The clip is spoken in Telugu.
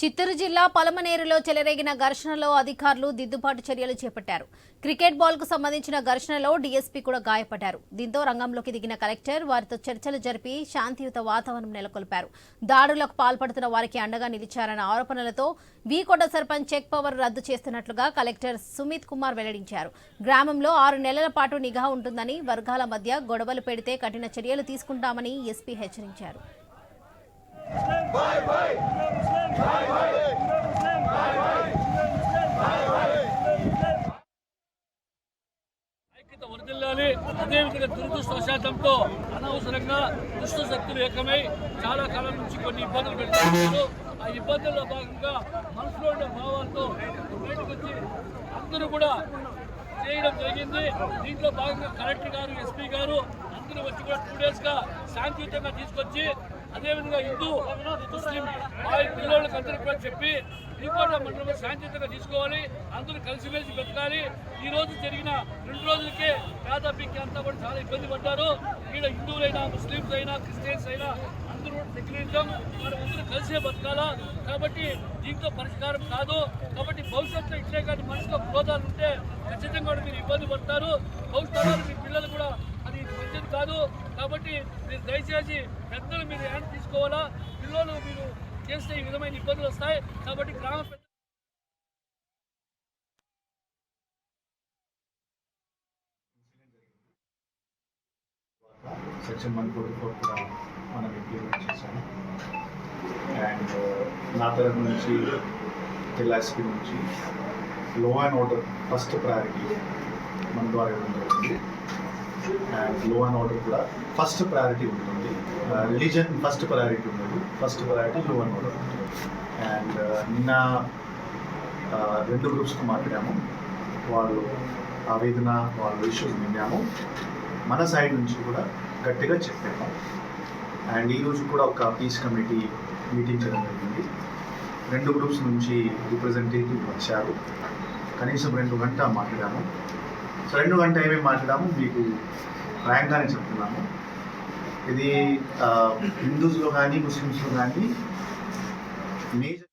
చిత్తూరు జిల్లా పలమనేరులో చెలరేగిన ఘర్షణలో అధికారులు దిద్దుబాటు చర్యలు చేపట్టారు. క్రికెట్ బాల్కు సంబంధించిన ఘర్షణలో డీఎస్పీ కూడా గాయపడ్డారు. దీంతో రంగంలోకి దిగిన కలెక్టర్ వారితో చర్చలు జరిపి శాంతియుత వాతావరణం నెలకొల్పారు. దాడులకు పాల్పడుతున్న వారికి అండగా నిలిచారన్న ఆరోపణలతో వీకొండ సర్పంచ్ చెక్ పవర్ రద్దు చేస్తున్నట్లుగా కలెక్టర్ సుమిత్ కుమార్ వెల్లడించారు. గ్రామంలో ఆరు నెలల పాటు నిఘా ఉంటుందని వర్గాల మధ్య గొడవలు పెడితే కఠిన చర్యలు తీసుకుంటామని ఎస్పీ హెచ్చరించారు. అదేవిధంగా దురదృష్టవశాతంతో అనవసరంగా దుష్ట శక్తులు ఏకమై చాలా కాలం నుంచి కొన్ని ఇబ్బందులు పెడుతున్నారు. ఆ ఇబ్బందుల్లో భాగంగా మనసులో ఉండే భావాలతో బయటకు వచ్చి అందరూ కూడా చేయడం జరిగింది. దీంట్లో భాగంగా కలెక్టర్ గారు ఎస్పీ గారు అందరూ వచ్చి కూడా టూ డేస్గా శాంతియుతంగా తీసుకొచ్చి అదేవిధంగా హిందూ ముస్లిం వారి పిల్లలకు అందరికీ కూడా చెప్పి శ్రీకోట మండలంలో శాంతియుతంగా తీసుకోవాలి. అందరూ కలిసిమెలిసి బతకాలి. ఈ రోజు జరిగిన రెండు రోజులకే పేదపిక్కి అంతా కూడా చాలా ఇబ్బంది పడ్డారు. ఇక్కడ హిందువులైనా ముస్లింస్ అయినా క్రిస్టియన్స్ అయినా అందరూ సెక్యులరిజం మనం అందరూ కలిసే బతకాలా? కాబట్టి దీంతో పరిష్కారం కాదు. కాబట్టి భవిష్యత్తులో ఇట్లే కానీ మనసులో క్రోధాలు ఉంటే ఖచ్చితంగా కూడా మీరు ఇబ్బంది పడతారు. భవిష్యత్తులో మీ పిల్లలు కూడా మంచిది కాదు. కాబట్టి మీరు దయచేసి పెద్దలు మీరు హ్యాండ్ తీసుకోవాలా? పిల్లలు మీరు చేస్తే ఈ విధమైన ఇబ్బందులు వస్తాయి. కాబట్టి గ్రామ పెద్ద సెక్షన్ వన్ ఫోర్టీ ఫోర్ కూడా మనం ఇంప్లిమెంట్ చేశాము. అండ్ నా తరఫు నుంచి ఎల్ఐస్పీ నుంచి లో అండ్ ఆర్డర్ ఫస్ట్ ప్రయారిటీ మన ద్వారా ఇవ్వడం జరిగింది. అండ్లో అండ్ ఆర్డర్ కూడా ఫస్ట్ ప్రయారిటీ ఉంటుంది. రిలీజన్ ఫస్ట్ ప్రయారిటీ ఉండదు ఫస్ట్ ప్రయారిటీ లో అండ్ ఆర్డర్ అండ్ నిన్న uh, రెండు గ్రూప్స్కి మాట్లాడాము. వాళ్ళు ఆవేదన వాళ్ళ ఇష్యూస్ విన్నాము. మన సైడ్ నుంచి కూడా గట్టిగా చెప్పాము. అండ్ ఈరోజు కూడా ఒక పీస్ కమిటీ మీటింగ్ చేయడం జరిగింది. రెండు గ్రూప్స్ నుంచి రిప్రజెంటేటివ్ వచ్చారు. కనీసం రెండు గంట మాట్లాడాము. సో రెండు గంట ఏమేమి మాట్లాడాము? మీకు ప్రాయంగానే చెప్తున్నాము. ఇది హిందూస్లో కానీ ముస్లిమ్స్లో కానీ మేజర్